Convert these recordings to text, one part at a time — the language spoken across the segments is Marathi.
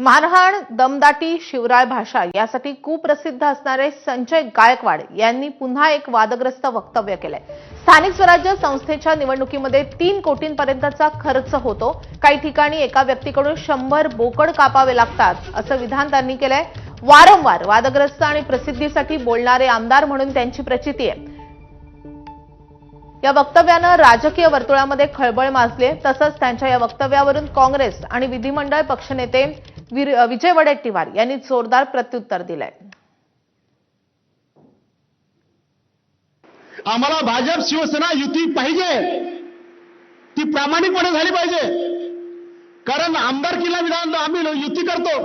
मारहाण दमदाटी शिवराळ भाषा यासाठी कुप्रसिद्ध असणारे संजय गायकवाड यांनी पुन्हा एक वादग्रस्त वक्तव्य केलंय. स्थानिक स्वराज्य संस्थेच्या निवडणुकीमध्ये तीन कोटींपर्यंतचा खर्च होतो. काही ठिकाणी एका व्यक्तीकडून शंभर बोकड कापावे लागतात असं विधान त्यांनी केलंय. वारंवार वादग्रस्त आणि प्रसिद्धीसाठी बोलणारे आमदार म्हणून त्यांची प्रचिती आहे. या वक्तव्यानं राजकीय वर्तुळामध्ये खळबळ माजली तसंच त्यांच्या या वक्तव्यावरून काँग्रेस आणि विधिमंडळ पक्षनेते विजय वडेट्टीवार यांनी जोरदार प्रत्युत्तर दिलंय. आम्हाला भाजप शिवसेना युती पाहिजे. ती प्रामाणिकपणे झाली पाहिजे. कारण आमदारकीला विधान आम्ही युती करतो.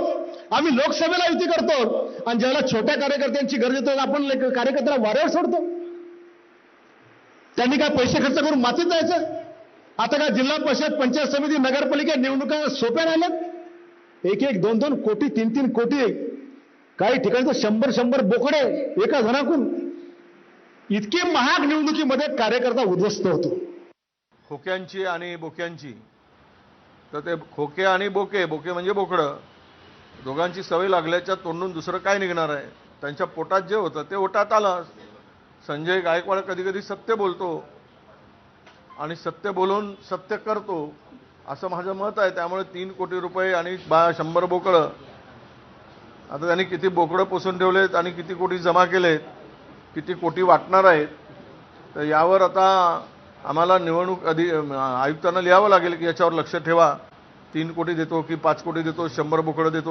आम्ही लोकसभेला युती करतो. आणि ज्याला छोट्या कार्यकर्त्यांची गरज येतो आपण कार्यकर्त्याला वाऱ्यावर सोडतो. त्यांनी काय पैसे खर्च करून मातीत जायचं? आता काय जिल्हा परिषद पंचायत समिती नगरपालिका निवडणुका सोप्या राहिल्यात? एक एक दोन दोन कोटी तीन तीन कोटी. काही ठिकाणी तर शंभर शंभर बोकडे एका जणाकून इतके महाग निवडणुकीमध्ये कार्यकर्ता उद्ध्वस्त होतो. खोक्यांची आणि बोक्यांची. तर ते खोके आणि बोके बोके म्हणजे बोकडं. दोघांची सवय लागल्याच्या तोंडून दुसरं काय निघणार आहे? त्यांच्या पोटात जे होतं ते ओटात आलं. संजय गायकवाड कधी कधी सत्य बोलतो. आणि सत्य बोलून सत्य करतो. असं माझं मत आहे. त्यामुळे तीन कोटी रुपये आणि बा शंभर बोकडं. आता त्यांनी किती बोकडं पोसून ठेवलेत आणि किती कोटी जमा केलेत किती कोटी वाटणार आहेत तर यावर आता आम्हाला निवडणूक अधि आयुक्तांना लिहावं लागेल की याच्यावर लक्ष ठेवा. तीन कोटी देतो की पाच कोटी देतो शंभर बोकडं देतो.